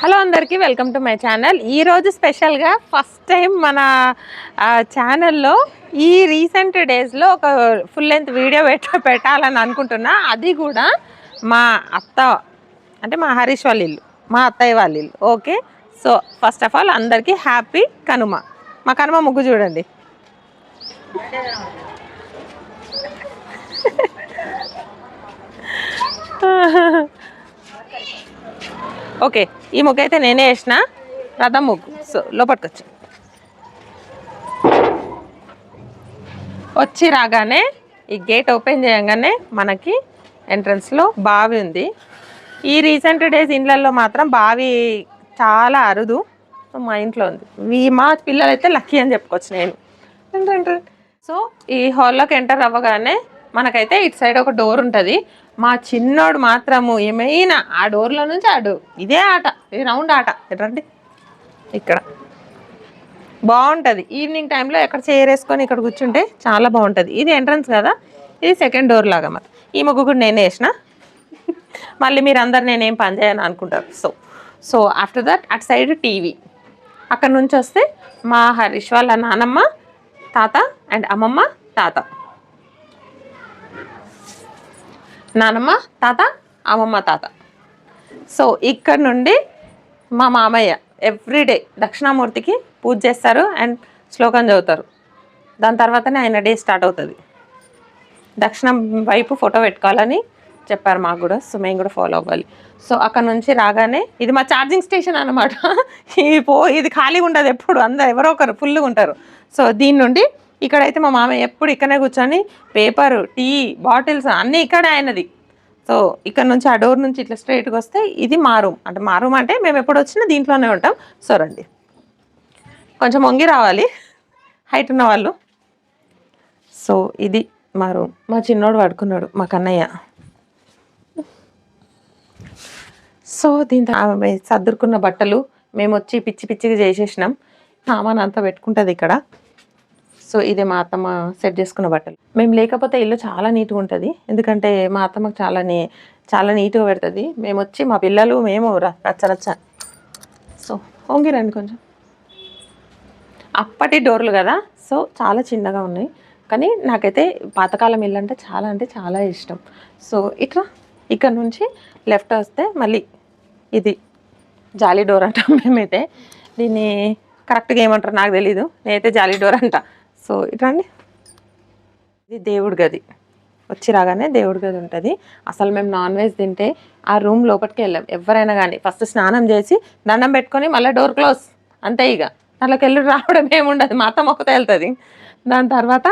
Hello అందరికీ welcome to my channel. ఈరోజు స్పెషల్గా ఫస్ట్ టైం మన ఛానల్లో ఈ రీసెంట్ డేస్లో ఒక ఫుల్ లెంత్ వీడియో పెట్ట పెట్టాలని అనుకుంటున్నా. అది కూడా మా అత్త అంటే మా హరీష్ వాళ్ళ ఇల్లు మా అత్తయ్య వాళ్ళ ఇల్లు okay? So first of all అందరికీ హ్యాపీ కనుమ. మా కనుమ ముగ్గు చూడండి. ఓకే ఈ ముగ్గు అయితే నేనే వేసిన. రథం ముగ్గు. సో లోపలికి వచ్చి వచ్చి రాగానే ఈ గేట్ ఓపెన్ చేయగానే మనకి ఎంట్రన్స్లో బావి ఉంది. ఈ రీసెంట్ డేస్ ఇండ్లలో మాత్రం బావి చాలా అరుదు. సో మా ఇంట్లో ఉంది. ఈ మా పిల్లలు అయితే లక్కీ అని చెప్పుకోవచ్చు నేను. సో ఈ హాల్లోకి ఎంటర్ అవ్వగానే మనకైతే ఇటు సైడ్ ఒక డోర్ ఉంటుంది. మా చిన్నోడు మాత్రము ఏమైనా ఆ డోర్లో నుంచి ఆ డోర్ ఇదే ఆట ఇది రౌండ్ ఆట. రండి. ఇక్కడ. బాగుంటుంది. ఈవినింగ్ టైంలో ఎక్కడ చేరేసుకొని ఇక్కడ కూర్చుంటే చాలా బాగుంటుంది. ఇది ఎంట్రన్స్ కదా? ఇది సెకండ్ డోర్ లాగా మరి ఈ ముగ్గు కూడా నేనే వేసిన. మళ్ళీ మీరందరు నేనేం పని చేయను అనుకుంటారు. సో సో ఆఫ్టర్ దట్ అటు సైడ్ టీవీ. అక్కడ నుంచి వస్తే మా హరీష్ వాళ్ళ నానమ్మ తాత అండ్ అమ్మమ్మ తాత. నానమ్మ తాత అమ్మమ్మ తాత. సో ఇక్కడ నుండి మా మామయ్య ఎవ్రీడే దక్షిణామూర్తికి పూజ చేస్తారు అండ్ శ్లోకం చదువుతారు. దాని తర్వాతనే ఆయన డే స్టార్ట్ అవుతుంది. దక్షిణం వైపు ఫోటో పెట్టుకోవాలని చెప్పారు మాకు కూడా సో మేము కూడా ఫాలో అవ్వాలి. సో అక్కడ నుంచి రాగానే ఇది మా ఛార్జింగ్ స్టేషన్ అనమాట ఈ పో ఇది ఖాళీగా ఉండదు ఎప్పుడు అందరు ఎవరో ఒకరు ఫుల్గా ఉంటారు. సో దీని నుండి ఇక్కడైతే మా మామ ఎప్పుడు ఇక్కడనే కూర్చొని పేపర్ టీ బాటిల్స్ అన్నీ ఇక్కడే ఆయనది. సో ఇక్కడ నుంచి ఆ డోర్ నుంచి ఇట్లా స్ట్రైట్గా వస్తే ఇది మా రూమ్ అంటే మా రూమ్ అంటే మేము ఎప్పుడు వచ్చినా దీంట్లోనే ఉంటాం. సో రండి. కొంచెం వంగి రావాలి. హైట్ ఉన్న వాళ్ళు. సో ఇది మా రూమ్ మా చిన్నోడు పడుకున్నాడు మా కన్నయ్య. సో దీంతో ఆమె సర్దుకున్న బట్టలు మేము వచ్చి పిచ్చి పిచ్చిగా చేసేసినాం. సామాన్ అంతా పెట్టుకుంటుంది ఇక్కడ. సో ఇది మా అత్తమ్మ సెట్ చేసుకున్న బట్టలు. మేము లేకపోతే ఇల్లు చాలా నీట్గా ఉంటుంది. ఎందుకంటే మా అత్తమ్మకు చాలా నీ చాలా నీట్గా పెడుతుంది. మేము వచ్చి మా పిల్లలు మేము ర- రచ్చ రచ్చ. సో వంగిరండి కొంచెం. అప్పటి డోర్లు కదా? సో చాలా చిన్నగా ఉన్నాయి. కానీ నాకైతే పాతకాలం ఇల్లు అంటే చాలా అంటే చాలా ఇష్టం. సో ఇట్లా ఇక్కడ నుంచి లెఫ్ట్ వస్తే మళ్ళీ ఇది జాలీ డోర్ అంటాం మేమైతే. దీన్ని కరెక్ట్గా ఏమంటారు నాకు తెలీదు. నేనైతే జాలీ డోర్ అంట. సో ఇట్లా అండి ఇది దేవుడి గది. వచ్చి రాగానే దేవుడి గది ఉంటుంది. అసలు మేము నాన్ వెజ్ తింటే ఆ రూమ్ లోపలికి వెళ్ళాం. ఎవరైనా కానీ ఫస్ట్ స్నానం చేసి దండం పెట్టుకొని మళ్ళీ డోర్ క్లోజ్. అంతే ఇక దాంట్లోకి వెళ్ళి రావడం ఏముండదు మా అత్త మొక్కతో వెళ్తుంది. దాని తర్వాత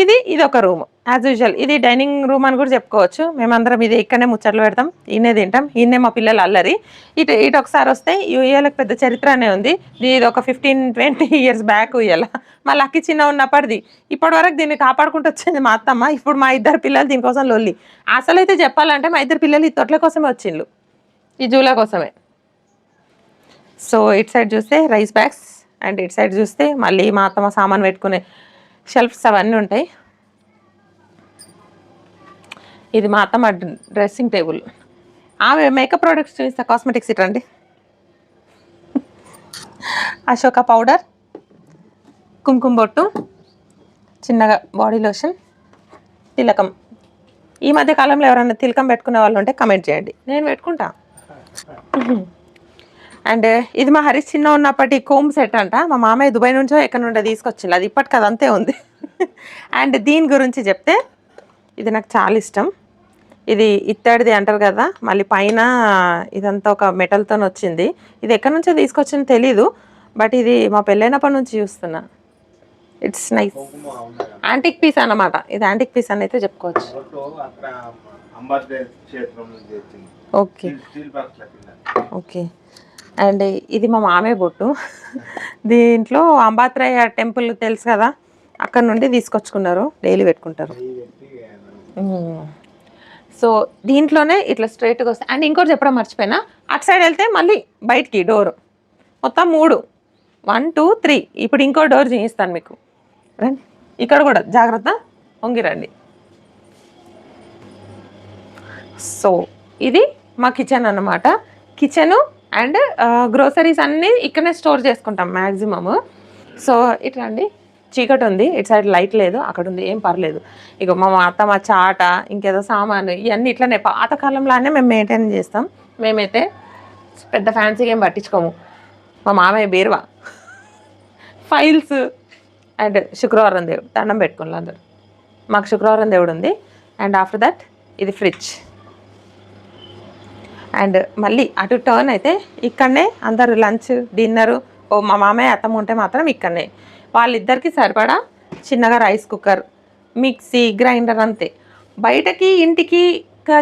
ఇది ఇది ఒక రూమ్ యాజ్ యూజువల్ ఇది డైనింగ్ రూమ్ అని కూడా చెప్పుకోవచ్చు. మేమందరం ఇది ఇక్కడనే ముచ్చట్లు పెడతాం. ఈయనే తింటాం. ఈయనే మా పిల్లలు అల్లరి. ఇటు ఇటు ఒకసారి వస్తే ఉయ్యాలకు పెద్ద చరిత్రనే ఉంది. ఇది ఒక ఫిఫ్టీన్ ట్వంటీ ఇయర్స్ బ్యాక్ ఉయ్యాల. మా లక్కి చిన్న ఉన్నప్పటిది. ఇప్పటి వరకు దీన్ని కాపాడుకుంటూ వచ్చింది మా అత్తమ్మ. ఇప్పుడు మా ఇద్దరు పిల్లలు దీనికోసం లొల్లి. అసలు అయితే చెప్పాలంటే మా ఇద్దరు పిల్లలు ఈ తొట్ల కోసమే వచ్చిండ్రు ఈ జూలా కోసమే. సో ఇటు సైడ్ చూస్తే రైస్ బ్యాగ్స్ అండ్ ఇటు సైడ్ చూస్తే మళ్ళీ మా అత్తమ్మ సామాన్ పెట్టుకునే షెల్ఫ్స్ అవన్నీ ఉంటాయి. ఇది మా అత్తమ్మ డ్రెస్సింగ్ టేబుల్. ఆమె మేకప్ ప్రోడక్ట్స్ చూపిస్తా కాస్మెటిక్స్ ఇటండి అశోక పౌడర్ కుంకుమ బొట్టు చిన్నగా బాడీ లోషన్ తిలకం. ఈ మధ్య కాలంలో ఎవరైనా తిలకం పెట్టుకునే వాళ్ళు ఉంటే కమెంట్ చేయండి. నేను పెట్టుకుంటా. అండ్ ఇది మా హరీష్ చిన్న ఉన్నప్పటి కోమ్ సెట్ అంట. మా మామయ్య దుబాయ్ నుంచో ఎక్కడి నుండో తీసుకొచ్చింది అది ఇప్పటికి అదంతే ఉంది. అండ్ దీని గురించి చెప్తే ఇది నాకు చాలా ఇష్టం. ఇది ఇత్తడిది అంటారు కదా మళ్ళీ పైన ఇదంతా ఒక మెటల్తో వచ్చింది. ఇది ఎక్కడి నుంచో తీసుకొచ్చింది తెలీదు బట్ ఇది మా పెళ్ళైనప్పటి నుంచి చూస్తున్నా. ఇట్స్ నైస్ యాంటిక్ పీస్ అన్నమాట. ఇది యాంటిక్ పీస్ అని అయితే చెప్పుకోవచ్చు. ఓకే ఓకే అండ్ ఇది మా మామయ్య బొట్టు. దీంట్లో అంబాత్రయ్య టెంపుల్ తెలుసు కదా? అక్కడ నుండి తీసుకొచ్చుకున్నారు. డైలీ పెట్టుకుంటారు. సో దీంట్లోనే ఇట్లా స్ట్రైట్గా వస్తాయి. అండ్ ఇంకోటి చెప్పడం మర్చిపోయినా అటు సైడ్ వెళ్తే మళ్ళీ బయటికి డోర్. మొత్తం మూడు. One two three. ఇప్పుడు ఇంకో డోర్ చేయిస్తాను మీకు. రండి. ఇక్కడ కూడా జాగ్రత్త. వంగి రండి సో ఇది మా కిచెన్ అన్నమాట. కిచెను అండ్ గ్రోసరీస్ అన్నీ ఇక్కడనే స్టోర్ చేసుకుంటాం మ్యాక్సిమమ్ సో ఇట్లా అండి చీకటి ఉంది. ఇటు సైడ్ లైట్ లేదు. అక్కడ ఉంది. ఏం పర్లేదు. ఇక మా అత్త మా చాట ఇంకేదో సామాను ఇవన్నీ ఇట్లనే పాతకాలంలోనే మేము మెయింటైన్ చేస్తాం. మేమైతే పెద్ద ఫ్యాన్సీగా ఏం పట్టించుకోము. మా మామయ్య బీరువా. ఫైల్స్ అండ్ శుక్రవారం దేవుడు దండం పెట్టుకోవాలి అందరు. మాకు శుక్రవారం దేవుడు ఉంది. అండ్ ఆఫ్టర్ దట్ ఇది ఫ్రిడ్జ్ అండ్ మళ్ళీ అటు టర్న్ అయితే ఇక్కడనే అందరు లంచ్ డిన్నరు ఓ మా మామయ్య అత్తమ్మ ఉంటే మాత్రం ఇక్కడనే. వాళ్ళిద్దరికి సరిపడా చిన్నగా రైస్ కుక్కర్ మిక్సీ గ్రైండర్ అంతే. బయటకి ఇంటికి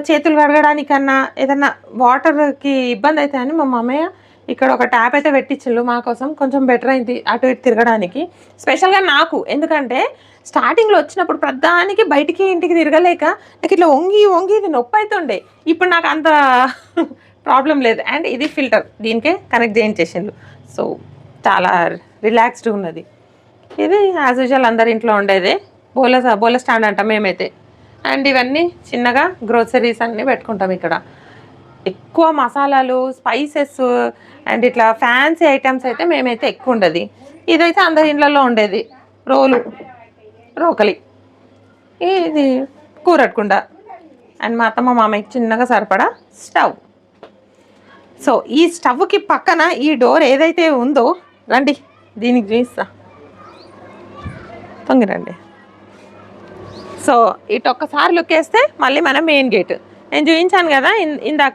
చేతులు కడగడానికన్నా ఏదన్నా వాటర్కి ఇబ్బంది అయితే అని మా మామయ్య ఇక్కడ ఒక ట్యాప్ అయితే పెట్టించు మా కోసం. కొంచెం బెటర్ అయింది అటు ఇటు తిరగడానికి. స్పెషల్గా నాకు. ఎందుకంటే స్టార్టింగ్లో వచ్చినప్పుడు ప్రధానికి బయటికి ఇంటికి తిరగలేక నాకు ఇట్లా వంగి వంగి ఇది నొప్పి అవుతుండే ఇప్పుడు నాకు అంత ప్రాబ్లం లేదు. అండ్ ఇది ఫిల్టర్ దీనికే కనెక్ట్ చేయించేసిండు. సో చాలా రిలాక్స్డ్ ఉన్నది. ఇది యాజ్ యూజువల్ అందరి ఇంట్లో ఉండేదే. బోల బోల స్టాండ్ అంటాం మేమైతే. అండ్ ఇవన్నీ చిన్నగా గ్రోసరీస్ అన్నీ పెట్టుకుంటాం ఇక్కడ. ఎక్కువ మసాలాలు స్పైసెస్ అండ్ ఇట్లా ఫ్యాన్సీ ఐటమ్స్ అయితే మేమైతే ఎక్కువ ఉండదు. ఇదైతే అందరి ఇళ్ళల్లో ఉండేది. రోలు రోకలి. ఇది కూరట్కుండా. అండ్ మా అత్తమ్మ మామయ్యకి చిన్నగా సరిపడా స్టవ్. సో ఈ స్టవ్కి పక్కన ఈ డోర్ ఏదైతే ఉందో రండి దీనికి చూపిస్తా తొంగిరండి. సో ఇటు ఒక్కసారి లుక్ వేస్తే మళ్ళీ మన మెయిన్ గేట్. నేను చూపించాను కదా ఇన్- ఇందాక.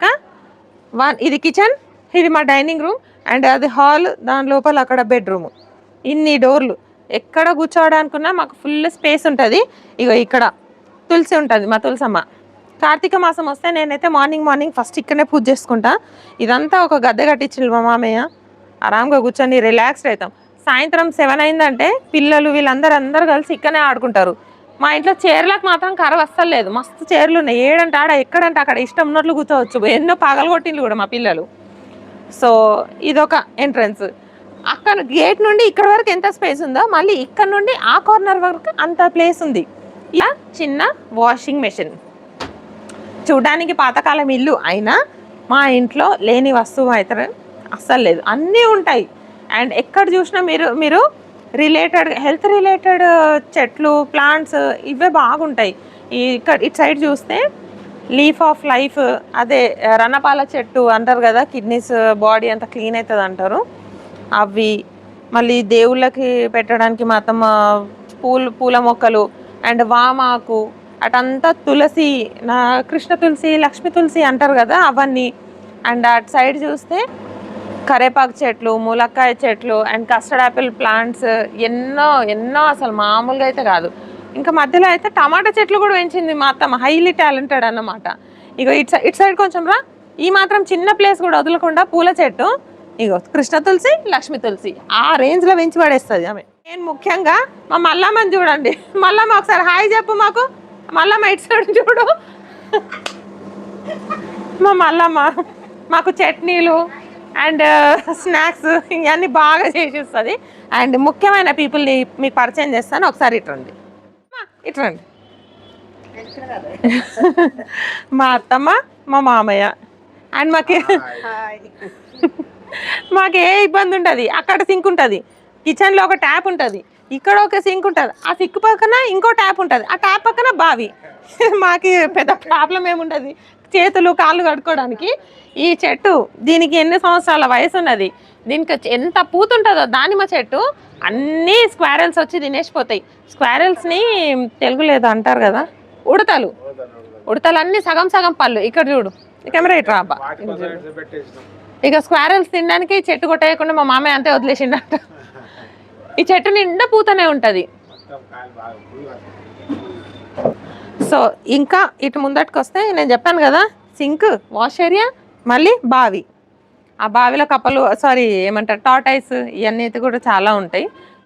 వన్ ఇది కిచెన్ ఇది మా డైనింగ్ రూమ్ అండ్ అది హాల్ దాని లోపల అక్కడ బెడ్రూమ్ ఇన్ని డోర్లు ఎక్కడ కూర్చోవడానికున్నా మాకు ఫుల్ స్పేస్ ఉంటుంది. ఇగో ఇక్కడ తులసి ఉంటుంది మా తులసమ్మ. కార్తీక మాసం వస్తే నేనైతే మార్నింగ్ మార్నింగ్ ఫస్ట్ ఇక్కడనే పూజ చేసుకుంటా. ఇదంతా ఒక గద్దె కట్టించింది మా మామయ్య. ఆరామ్గా కూర్చొని రిలాక్స్డ్ అవుతాం. సాయంత్రం సెవెన్ అయిందంటే పిల్లలు వీళ్ళందరూ అందరూ కలిసి ఇక్కడనే ఆడుకుంటారు. మా ఇంట్లో చీరలకు మాత్రం కరవ అస్సలు లేదు. మస్తు చీరలు ఉన్నాయి. ఏడంటే ఆడ ఎక్కడంటే అక్కడ ఇష్టం ఉన్నట్లు కూర్చోవచ్చు. ఎన్నో పగలగొట్టిండ్లు కూడా మా పిల్లలు. సో ఇదొక ఎంట్రన్స్ అక్కడ గేట్ నుండి ఇక్కడ వరకు ఎంత స్పేస్ ఉందో మళ్ళీ ఇక్కడ నుండి ఆ కార్నర్ వరకు అంత ప్లేస్ ఉంది. ఇలా చిన్న వాషింగ్ మెషిన్ చూడడానికి పాతకాలం ఇల్లు అయినా మా ఇంట్లో లేని వస్తువు అయితే అస్సలు లేదు. అన్నీ ఉంటాయి. అండ్ ఎక్కడ చూసినా మీరు మీరు రిలేటెడ్ హెల్త్ రిలేటెడ్ చెట్లు ప్లాంట్స్ ఇవే బాగుంటాయి. ఇక్కడ ఇటు సైడ్ చూస్తే లీఫ్ ఆఫ్ లైఫ్ అదే రణపాల చెట్టు అంటారు కదా కిడ్నీస్ బాడీ అంతా క్లీన్ అవుతుంది అంటారు. అవి మళ్ళీ దేవుళ్ళకి పెట్టడానికి మాత్రం పూలు పూల మొక్కలు అండ్ వామాకు అటంతా తులసి నా కృష్ణ తులసి లక్ష్మి తులసి అంటారు కదా అవన్నీ. అండ్ అటు సైడ్ చూస్తే కరేపాకు చెట్లు ములక్కాయ చెట్లు అండ్ కస్టర్డ్ యాపిల్ ప్లాంట్స్ ఎన్నో ఎన్నో అసలు మామూలుగా అయితే కాదు. ఇంకా మధ్యలో అయితే టమాటా చెట్లు కూడా పెంచింది మా అత్తమ్మ. హైలీ టాలెంటెడ్ అన్నమాట. ఇగో ఇట్ సైడ్ ఇట్ సైడ్ కొంచెం రా. ఈ మాత్రం చిన్న ప్లేస్ కూడా వదలకుండా పూల చెట్టు. ఇగో కృష్ణ తులసి లక్ష్మి తులసి. ఆ రేంజ్లో పెంచి పడేస్తుంది ఆమె. నేను ముఖ్యంగా మా మల్లమ్మని చూడండి. మల్లమ్మ ఒకసారి హాయ్ చెప్పు మాకు. మల్లమ్మ ఇటు సైడ్ చూడు. మా మల్లమ్మ మాకు చట్నీలు అండ్ స్నాక్స్ ఇవన్నీ బాగా చేసేస్తుంది. అండ్ ముఖ్యమైన పీపుల్ని మీకు పరిచయం చేస్తాను. ఒకసారి ఇట్రండి. అమ్మా, ఇట్రండి. మా అత్తమ్మ మా మామయ్య. అండ్ మాకే మాకు ఏ ఇబ్బంది ఉంటుంది అక్కడ సింక్ ఉంటుంది. కిచెన్లో ఒక ట్యాప్ ఉంటుంది. ఇక్కడ ఒక సింక్ ఉంటుంది. ఆ సింక్ పక్కన ఇంకో ట్యాప్ ఉంటుంది. ఆ ట్యాప్ పక్కన బావి. మాకు పెద్ద ప్రాబ్లం ఏముండదు. చేతులు కాళ్ళు కడుక్కోవడానికి ఈ చెట్టు దీనికి ఎన్ని సంవత్సరాల వయసు ఉన్నది? దీనికి ఎంత పూతుంటుందో దానిమ్మ చెట్టు అన్నీ స్క్వారల్స్ వచ్చి తినేసిపోతాయి. స్క్వారల్స్ని తెలుగు లేదు అంటారు కదా? ఉడతలు. ఉడతలు అన్నీ సగం సగం పళ్ళు. ఇక్కడ చూడు. కెమెరా ఇటు రాబా ఇక స్క్వారల్స్ తినడానికి చెట్టు కొట్టేయకుండా మా మామయ్య అంతే వదిలేసిండట. ఈ చెట్టు నిండా పూతనే ఉంటుంది. సో ఇంకా ఇటు ముందటికి వస్తే నేను చెప్పాను కదా సింక్ వాష్ ఏరియా మళ్ళీ బావి. ఆ బావిలో కప్పలు సారీ ఏమంటారు టాటైస్ ఇవన్నీ అయితే కూడా చాలా ఉంటాయి.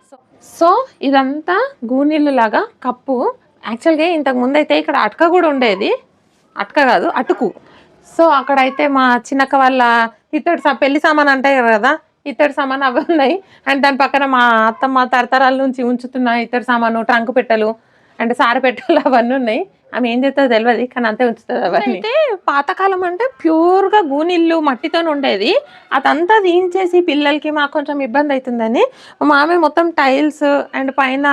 సో సో ఇదంతా గూనీళ్ళు లాగా కప్పు. యాక్చువల్గా ఇంతకు ముందు అయితే ఇక్కడ అటక కూడా ఉండేది. అటక కాదు అటుకు. సో అక్కడైతే మా చిన్నక్క వాళ్ళ ఇత్తడి సా పెళ్ళి సామాన్ అంటాయి కదా ఇత్తడి సామాన్ అవి ఉన్నాయి. అండ్ దాని పక్కన మా అత్తమ్మ తరతరాల నుంచి ఉంచుతున్న ఇత్తడి సామాను ట్రంక్ పెట్టెలు అండ్ సార పెట్టాలి అవన్నీ ఉన్నాయి. ఆమె ఏం చేస్తుందో తెలియదు కానీ అంతే ఉంచుతుంది అవన్నీ. అయితే పాతకాలం అంటే ప్యూర్గా గూనిల్లు మట్టితో ఉండేది. అదంతా తీయించేసి పిల్లలకి మాకు కొంచెం ఇబ్బంది అవుతుందని మామే మొత్తం టైల్స్ అండ్ పైన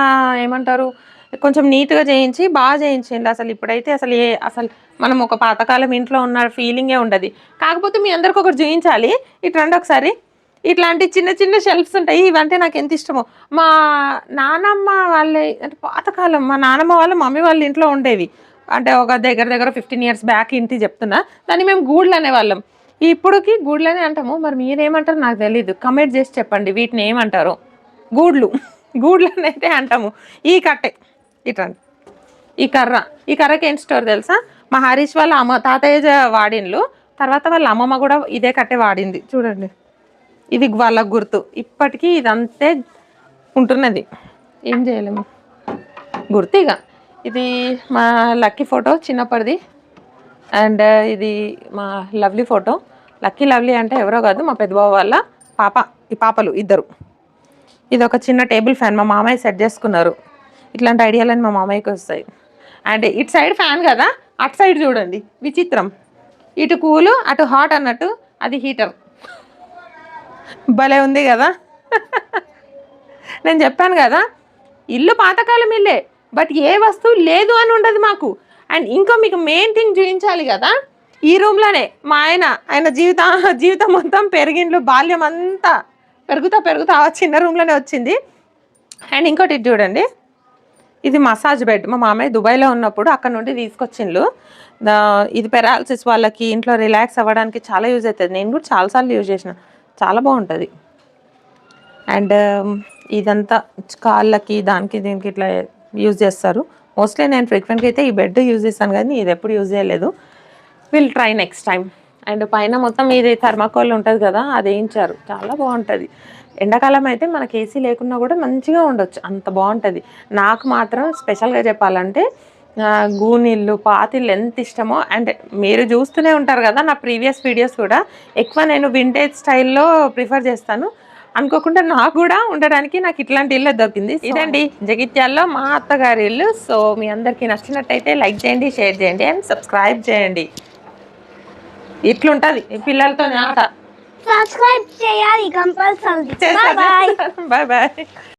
ఏమంటారు కొంచెం నీట్గా చేయించి బాగా చేయించింది. అసలు ఇప్పుడైతే అసలు ఏ అసలు మనం ఒక పాతకాలం ఇంట్లో ఉన్న ఫీలింగే ఉండదు. కాకపోతే మీ అందరికి ఒకటి చూపించాలి ఇటు రండి ఒకసారి. ఇట్లాంటి చిన్న చిన్న షెల్ఫ్స్ ఉంటాయి. ఇవంటే నాకు ఎంత ఇష్టమో. మా నానమ్మ వాళ్ళ అంటే పాతకాలం మా నానమ్మ వాళ్ళ మమ్మీ వాళ్ళ ఇంట్లో ఉండేవి. అంటే ఒక దగ్గర దగ్గర ఫిఫ్టీన్ ఇయర్స్ బ్యాక్ ఇంటి చెప్తున్నా. దాన్ని మేము గూడ్లు అనేవాళ్ళం. ఇప్పుడుకి గూడ్లనే అంటాము. మరి మీరేమంటారు నాకు తెలీదు. కమెంట్ చేసి చెప్పండి. వీటిని ఏమంటారు? గూడ్లు. గూడ్లు అయితే అంటాము. ఈ కట్టే ఇట్రండి ఈ కర్ర. ఈ కర్రకి ఏం స్టోర్ తెలుసా? మా హరీష్ వాళ్ళ అమ్మ తాతయ్య వాడిండ్లు తర్వాత వాళ్ళ అమ్మమ్మ కూడా ఇదే కట్టే వాడింది. చూడండి. ఇది వాళ్ళ గుర్తు. ఇప్పటికీ ఇదంతే ఉంటున్నది. ఏం చేయలేము. గుర్తు ఇది మా లక్కీ ఫోటో చిన్నప్పటిది. అండ్ ఇది మా లవ్లీ ఫోటో. లక్కీ లవ్లీ అంటే ఎవరో కాదు మా పెద్దబాబు వాళ్ళ పాప ఈ పాపలు ఇద్దరు. ఇది ఒక చిన్న టేబుల్ ఫ్యాన్ మా మామయ్య సెట్ చేసుకున్నారు. ఇట్లాంటి ఐడియాలని మా మామయ్యకి వస్తాయి. అండ్ ఇటు సైడ్ ఫ్యాన్ కదా అటు సైడ్ చూడండి. విచిత్రం. ఇటు కూలు అటు హాట్ అన్నట్టు అది హీటర్. భలే ఉంది కదా? నేను చెప్పాను కదా ఇల్లు పాతకాలం ఇల్లే బట్ ఏ వస్తువు లేదు అని ఉండదు మాకు. అండ్ ఇంకా మీకు మెయిన్ థింగ్ చూపించాలి కదా ఈ రూమ్లోనే మా ఆయన ఆయన జీవిత జీవితం మొత్తం పెరిగిండ్లు బాల్యం అంతా పెరుగుతా పెరుగుతా చిన్న రూమ్లోనే వచ్చింది. అండ్ ఇంకోటి చూడండి ఇది మసాజ్ బెడ్. మా మామయ్య దుబాయ్లో ఉన్నప్పుడు అక్కడ నుండి తీసుకొచ్చిండ్లు. ఇది పెరాలసిస్ వాళ్ళకి ఇంట్లో రిలాక్స్ అవ్వడానికి చాలా యూజ్ అవుతుంది. నేను కూడా చాలాసార్లు యూజ్ చేసిన. చాలా బాగుంటుంది. అండ్ ఇదంతా కాళ్ళకి దానికి దీనికి ఇట్లా యూజ్ చేస్తారు. మోస్ట్లీ నేను ఫ్రీక్వెంట్గా అయితే ఈ బెడ్ యూజ్ చేస్తాను కానీ ఇది ఎప్పుడు యూజ్ చేయలేదు. Will try next time and పైన మొత్తం ఇది థర్మాకోల్ ఉంటుంది కదా అది వేయించారు. చాలా బాగుంటుంది. ఎండాకాలం అయితే మనకి ఏసీ లేకున్నా కూడా మంచిగా ఉండొచ్చు. అంత బాగుంటుంది. నాకు మాత్రం స్పెషల్గా చెప్పాలంటే గూనిళ్ళు పాతిళ్ళు ఎంత ఇష్టమో అండ్ మీరు చూస్తూనే ఉంటారు కదా నా ప్రీవియస్ వీడియోస్ కూడా ఎక్కువ నేను వింటేజ్ స్టైల్లో ప్రిఫర్ చేస్తాను. అనుకోకుండా నాకు కూడా ఉండడానికి నాకు ఇట్లాంటి ఇల్లు దొరికింది. ఇదండి జగిత్యాల్లో మా అత్తగారి ఇల్లు. సో మీ అందరికీ నచ్చినట్టయితే లైక్ చేయండి షేర్ చేయండి అండ్ సబ్స్క్రైబ్ చేయండి. ఇట్లుంటది పిల్లలతో ఆట సబ్స్క్రైబ్ చేయాలి కంపల్సరీ. Bye bye